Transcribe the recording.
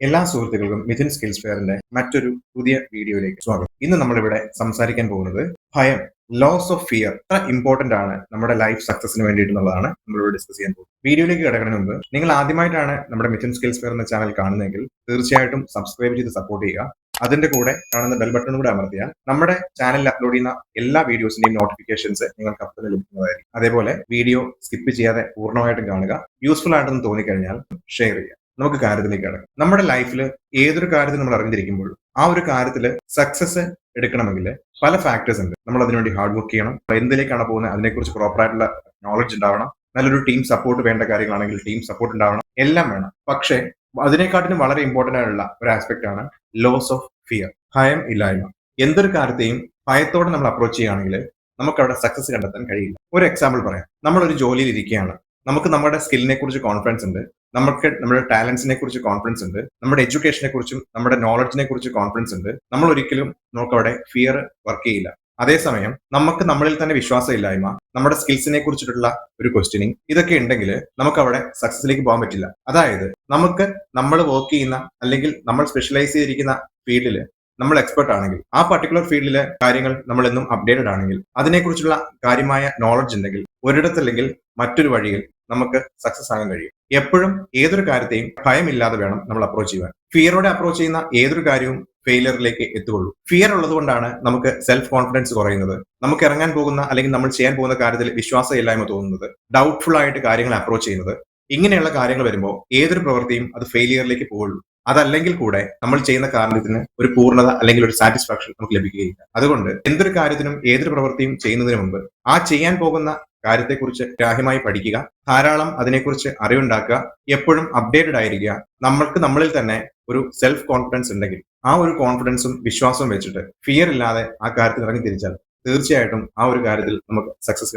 എല്ലാ സുഹൃത്തുക്കൾക്കും മിഥുൻ സ്കിൽസ് ഫെയറിന്റെ മറ്റൊരു പുതിയ വീഡിയോയിലേക്ക് സ്വാഗതം. ഇന്ന് നമ്മളിവിടെ സംസാരിക്കാൻ പോകുന്നത് ഭയം ലോസ് ഓഫ് ഫിയർ എത്ര ഇമ്പോർട്ടന്റ് ആണ് നമ്മുടെ ലൈഫ് സക്സസിന് വേണ്ടിയിട്ടുള്ളതാണ് നമ്മളിവിടെ ഡിസ്കസ് ചെയ്യാൻ പോകുന്നത്. വീഡിയോയിലേക്ക് കിടക്കുന്നതിന് മുമ്പ് നിങ്ങൾ ആദ്യമായിട്ടാണ് നമ്മുടെ മിഥുൻ സ്കിൽസ് ഫെയർ എന്ന ചാനൽ കാണുന്നതെങ്കിൽ തീർച്ചയായിട്ടും സബ്സ്ക്രൈബ് ചെയ്ത് സപ്പോർട്ട് ചെയ്യുക. അതിന്റെ കൂടെ കാണുന്ന ബെൽ ബട്ടൺ കൂടെ അമർത്തിയാൽ നമ്മുടെ ചാനലിൽ അപ്ലോഡ് ചെയ്യുന്ന എല്ലാ വീഡിയോസിന്റെയും നോട്ടിഫിക്കേഷൻസ് നിങ്ങൾക്ക് അപ്പം ലഭിക്കുന്നതായിരിക്കും. അതേപോലെ വീഡിയോ സ്കിപ്പ് ചെയ്യാതെ പൂർണമായിട്ടും കാണുക. യൂസ്ഫുൾ ആയിട്ടെന്ന് തോന്നിക്കഴിഞ്ഞാൽ ഷെയർ ചെയ്യുക. നമുക്ക് കാര്യത്തിലേക്ക് കിടക്കാം. നമ്മുടെ ലൈഫിൽ ഏതൊരു കാര്യത്തിൽ നമ്മൾ അറിഞ്ഞിരിക്കുമ്പോൾ ആ ഒരു കാര്യത്തിൽ സക്സസ് എടുക്കണമെങ്കിൽ പല ഫാക്ടേഴ്സ് ഉണ്ട്. നമ്മൾ അതിനുവേണ്ടി ഹാർഡ് വർക്ക് ചെയ്യണം. എന്തിലേക്കാണ് പോകുന്നത് അതിനെക്കുറിച്ച് പ്രോപ്പർ ആയിട്ടുള്ള നോളജ് ഉണ്ടാവണം. നല്ലൊരു ടീം സപ്പോർട്ട് വേണ്ട കാര്യങ്ങളാണെങ്കിൽ ടീം സപ്പോർട്ട് ഉണ്ടാവണം. എല്ലാം വേണം. പക്ഷേ അതിനെക്കാട്ടിലും വളരെ ഇമ്പോർട്ടന്റ് ആയിട്ടുള്ള ഒരു ആസ്പെക്ട് ആണ് ലോസ് ഓഫ് ഫിയർ ഭയം ഇല്ലായ്മ. എന്തൊരു കാര്യത്തെയും ഭയത്തോടെ നമ്മൾ അപ്രോച്ച് ചെയ്യുകയാണെങ്കിൽ നമുക്ക് അവിടെ സക്സസ് കണ്ടെത്താൻ കഴിയില്ല. ഒരു എക്സാമ്പിൾ പറയാം. നമ്മൾ ഒരു ജോലിയിൽ ഇരിക്കുകയാണ്. നമുക്ക് നമ്മുടെ സ്കില്ലിനെ കുറിച്ച് കോൺഫിഡൻസ് ഉണ്ട്. നമുക്ക് നമ്മുടെ ടാലൻസിനെ കുറിച്ച് കോൺഫിഡൻസ് ഉണ്ട്. നമ്മുടെ എഡ്യൂക്കേഷനെ കുറിച്ചും നമ്മുടെ നോളജിനെ കുറിച്ച് കോൺഫിഡൻസ് ഉണ്ട്. നമ്മൾ ഒരിക്കലും നമുക്ക് അവിടെ ഫിയർ വർക്ക് ചെയ്യില്ല. അതേസമയം നമുക്ക് നമ്മളിൽ തന്നെ വിശ്വാസമില്ലായ്മ നമ്മുടെ സ്കിൽസിനെ കുറിച്ചിട്ടുള്ള ഒരു ക്വസ്റ്റ്യനിങ് ഇതൊക്കെ ഉണ്ടെങ്കിൽ നമുക്ക് അവിടെ സക്സസിലേക്ക് പോകാൻ പറ്റില്ല. അതായത് നമുക്ക് നമ്മൾ വർക്ക് ചെയ്യുന്ന അല്ലെങ്കിൽ നമ്മൾ സ്പെഷ്യലൈസ് ചെയ്തിരിക്കുന്ന ഫീൽഡിൽ നമ്മൾ എക്സ്പെർട്ട് ആണെങ്കിൽ ആ പർട്ടിക്കുലർ ഫീൽഡിലെ കാര്യങ്ങൾ നമ്മൾ എന്നും അപ്ഡേറ്റഡ് ആണെങ്കിൽ അതിനെക്കുറിച്ചുള്ള കാര്യമായ നോളജ് ഉണ്ടെങ്കിൽ ഒരിടത്തല്ലെങ്കിൽ മറ്റൊരു വഴിയിൽ നമുക്ക് സക്സസ് ആകാൻ കഴിയും. എപ്പോഴും ഏതൊരു കാര്യത്തെയും ഭയമില്ലാതെ വേണം നമ്മൾ അപ്രോച്ച് ചെയ്യാൻ ഫിയറോടെ അപ്രോച്ച് ചെയ്യുന്ന ഏതൊരു കാര്യവും ഫെയിലിയറിലേക്ക് എത്തുകയുള്ളൂ. ഫിയർ ഉള്ളതുകൊണ്ടാണ് നമുക്ക് സെൽഫ് കോൺഫിഡൻസ് കുറയുന്നത്. നമുക്ക് ഇറങ്ങാൻ പോകുന്ന അല്ലെങ്കിൽ നമ്മൾ ചെയ്യാൻ പോകുന്ന കാര്യത്തിൽ വിശ്വാസമില്ലായ്മ തോന്നുന്നത്. ഡൗട്ട്ഫുൾ ആയിട്ട് കാര്യങ്ങൾ അപ്രോച്ച് ചെയ്യുന്നത്. ഇങ്ങനെയുള്ള കാര്യങ്ങൾ വരുമ്പോൾ ഏതൊരു പ്രവൃത്തിയും അത് ഫെയിലിയറിലേക്ക് പോകുള്ളൂ. അതല്ലെങ്കിൽ കൂടെ നമ്മൾ ചെയ്യുന്ന കാര്യത്തിന് ഒരു പൂർണത അല്ലെങ്കിൽ ഒരു സാറ്റിസ്ഫാക്ഷൻ നമുക്ക് ലഭിക്കുകയില്ല. അതുകൊണ്ട് എന്തൊരു കാര്യത്തിനും ഏതൊരു പ്രവൃത്തിയും ചെയ്യുന്നതിന് മുമ്പ് ആ ചെയ്യാൻ പോകുന്ന കാര്യത്തെക്കുറിച്ച് ഗ്രാഹ്യമായി പഠിക്കുക ധാരാളം അതിനെക്കുറിച്ച് അറിവുണ്ടാക്കുക എപ്പോഴും അപ്ഡേറ്റഡ് ആയിരിക്കുക. നമ്മൾക്ക് നമ്മളിൽ തന്നെ ഒരു സെൽഫ് കോൺഫിഡൻസ് ഉണ്ടെങ്കിൽ ആ ഒരു കോൺഫിഡൻസും വിശ്വാസവും വെച്ചിട്ട് ഫിയർ ഇല്ലാതെ ആ കാര്യത്തിൽ ഇറങ്ങി തിരിച്ചാൽ തീർച്ചയായിട്ടും ആ ഒരു കാര്യത്തിൽ നമുക്ക് സക്സസ്